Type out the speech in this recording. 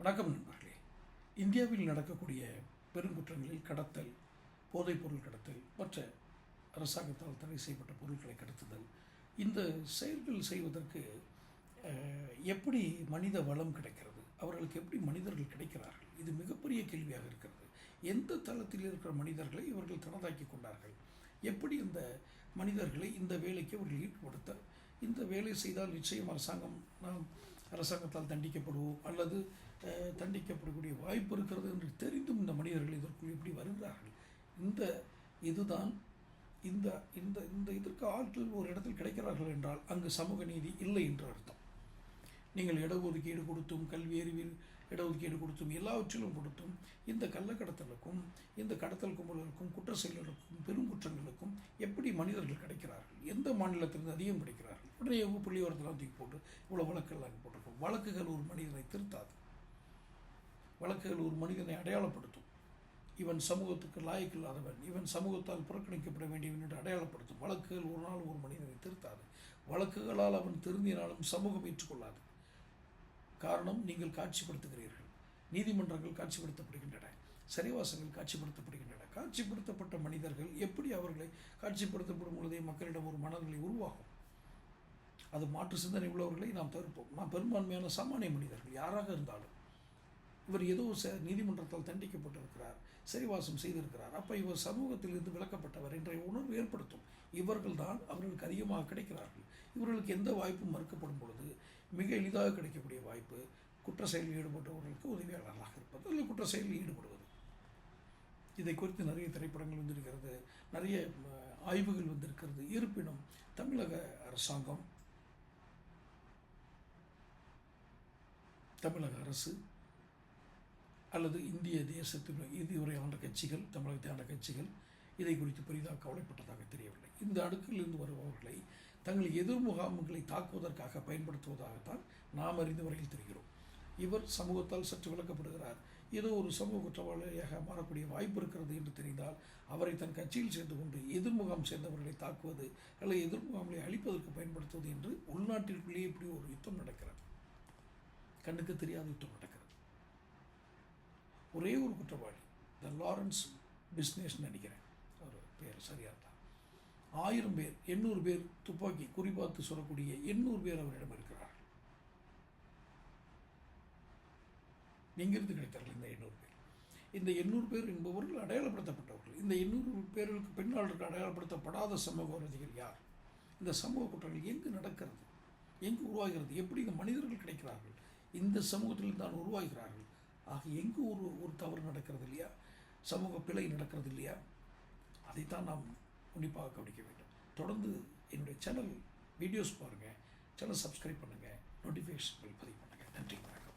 வணக்கம் நண்பர்களே. இந்தியாவில் நடக்கக்கூடிய பெருங்குற்றங்களில் கடத்தல் போதைப்பொருள் கடத்தல் மற்ற அரசாங்கத்தால் தடை செய்யப்பட்ட பொருட்களை கடத்துதல் இந்த செயல்கள் செய்வதற்கு எப்படி மனித வளம் கிடைக்கிறது அவர்களுக்கு எப்படி மனிதர்கள் கிடைக்கிறார்கள் இது மிகப்பெரிய கேள்வியாக இருக்கிறது. எந்த தளத்தில் இருக்கிற மனிதர்களை இவர்கள் தனதாக்கி கொண்டார்கள்? எப்படி இந்த மனிதர்களை இந்த வேலைக்கு அவர்கள் ஈடுபடுத்த இந்த வேலை செய்தால் நிச்சயம் அரசாங்கம் நாம் அரசாங்கத்தால் தண்டிக்கப்படுவோம் அல்லது தண்டிக்கப்படக்கூடிய வாய்ப்பு இருக்கிறது என்று தெரிந்தும் இந்த மனிதர்கள் இதற்குள் எப்படி வருகிறார்கள்? இந்த இதுதான் இந்த இந்த இந்த இதற்கு ஆட்கள் ஒரு இடத்தில் கிடைக்கிறார்கள் என்றால் அங்கு சமூக நீதி இல்லை என்று அர்த்தம். நீங்கள் இடஒதுக்கீடு கொடுத்தும் கல்வி அறிவில் இடஒதுக்கீடு கொடுத்தும் எல்லாவற்றிலும் கொடுத்தும் இந்த கள்ளக்கடத்தலுக்கும் இந்த கடத்தல் கும்பலுக்கும் குற்ற செயல்களுக்கும் பெரும் குற்றங்களுக்கும் எப்படி மனிதர்கள் கிடைக்கிறார்கள்? எந்த மாநிலத்திலிருந்து அதிகம் கிடைக்கிறார்கள்? உடனே பள்ளியோரத்தெல்லாம் தூக்கி போட்டு இவ்வளோ வழக்கெல்லாம் போட்டிருக்கும். வழக்குகள் ஒரு மனிதனை திருத்தாது. வழக்குகள் ஒரு மனிதனை அடையாளப்படுத்தும். இவன் சமூகத்துக்கு லாய்க்கில்லாதவன் இவன் சமூகத்தால் புறக்கணிக்கப்பட வேண்டியவன் என்று அடையாளப்படுத்தும். வழக்குகள் ஒரு நாள் ஒரு மனிதனை திருத்தாது. வழக்குகளால் அவன் திருந்தினாலும் சமூகம் ஏற்றுக்கொள்ளாது. காரணம் நீங்கள் காட்சிப்படுத்துகிறீர்கள். நீதிமன்றங்கள் காட்சிப்படுத்தப்படுகின்றன. சரிவாசங்கள் காட்சிப்படுத்தப்படுகின்றன. காட்சிப்படுத்தப்பட்ட மனிதர்கள் எப்படி அவர்களை காட்சிப்படுத்தப்படும் பொழுதே மக்களிடம் ஒரு மனநிலை உருவாகும்? அது மாற்று சிந்தனை உள்ளவர்களை நாம் தவிர்ப்போம். நாம் பெரும்பான்மையான சாமானிய மனிதர்கள் யாராக இருந்தாலும் இவர் ஏதோ ச நீதிமன்றத்தால் தண்டிக்கப்பட்டிருக்கிறார் சிறைவாசம் செய்திருக்கிறார். அப்போ இவர் சமூகத்தில் இருந்து விலக்கப்பட்டவர் என்ற உணர்வு ஏற்படுத்தும். இவர்கள் தான் அவர்களுக்கு அதிகமாக கிடைக்கிறார்கள். இவர்களுக்கு எந்த வாய்ப்பும் மறுக்கப்படும் பொழுது மிக எளிதாக கிடைக்கக்கூடிய வாய்ப்பு குற்ற செயலில் ஈடுபட்டவர்களுக்கு உதவியாளர்களாக இருப்பது அல்லது குற்ற செயலில் ஈடுபடுவது. இதை குறித்து நிறைய திரைப்படங்கள் வந்திருக்கிறது. நிறைய ஆய்வுகள் வந்திருக்கிறது. இருப்பினும் தமிழக அரசாங்கம் தமிழக அரசு அல்லது இந்திய தேசத்தில் இதுவரை ஆண்ட கட்சிகள் தமிழகத்தை ஆண்ட கட்சிகள் இதை குறித்து பெரிதாக கவலைப்பட்டதாக தெரியவில்லை. இந்த அடுக்கிலிருந்து வருபவர்களை தங்கள் எதிர் முகாம்களை தாக்குவதற்காக பயன்படுத்துவதாகத்தான் நாம் அறிந்த வரையில் தெரிகிறோம். இவர் சமூகத்தால் சற்று விளக்கப்படுகிறார். ஏதோ ஒரு சமூக குற்றவாளியாக மாறக்கூடிய வாய்ப்பு இருக்கிறது என்று தெரிந்தால் அவரை தன் கட்சியில் சேர்ந்து கொண்டு எதிர்முகாம் சேர்ந்தவர்களை தாக்குவது அல்லது எதிர்முகாம்களை அழிப்பதற்கு பயன்படுத்துவது என்று உள்நாட்டிற்குள்ளேயே இப்படி ஒரு யுத்தம் நடக்கிறது. கண்ணுக்கு தெரியாத யுத்தம் நடக்கிறது. ஒரே ஒரு குற்றவாளி த லாரன்ஸ் பிஸ்னஸ் நினைக்கிறேன். அவர் பேர் சரியாக தான் ஆயிரம் பேர் எண்ணூறு பேர் துப்பாக்கி குறிபார்த்து சொல்லக்கூடிய எண்ணூறு பேர் அவரிடம் இருக்கிறார்கள். எங்கிருந்து கிடைத்தார்கள் இந்த எண்ணூறு பேர். இந்த எண்ணூறு பேர் என்பவர்கள் அடையாளப்படுத்தப்பட்டவர்கள். இந்த எண்ணூறு பேர்களுக்கு பின்னால் இருக்க அடையாளப்படுத்தப்படாத சமூக விரோதிகள் யார்? இந்த சமூக குற்றங்கள் எங்கு நடக்கிறது? எங்கு உருவாகிறது? எப்படி இந்த மனிதர்கள் கிடைக்கிறார்கள்? இந்த சமூகத்தில் தான் உருவாகிறார்கள். ஆக எங்கு ஒரு ஒரு தவறு நடக்கிறது இல்லையா? சமூக பிழை நடக்கிறது இல்லையா? அதைத்தான் நாம் உன்னிப்பாக கவனிக்க வேண்டும். தொடர்ந்து என்னுடைய சேனல் வீடியோஸ் பாருங்கள் சேனல் சப்ஸ்கிரைப் பண்ணுங்கள் நோட்டிஃபிகேஷன் பதிவு பண்ணுங்கள் நன்றி வணக்கம்.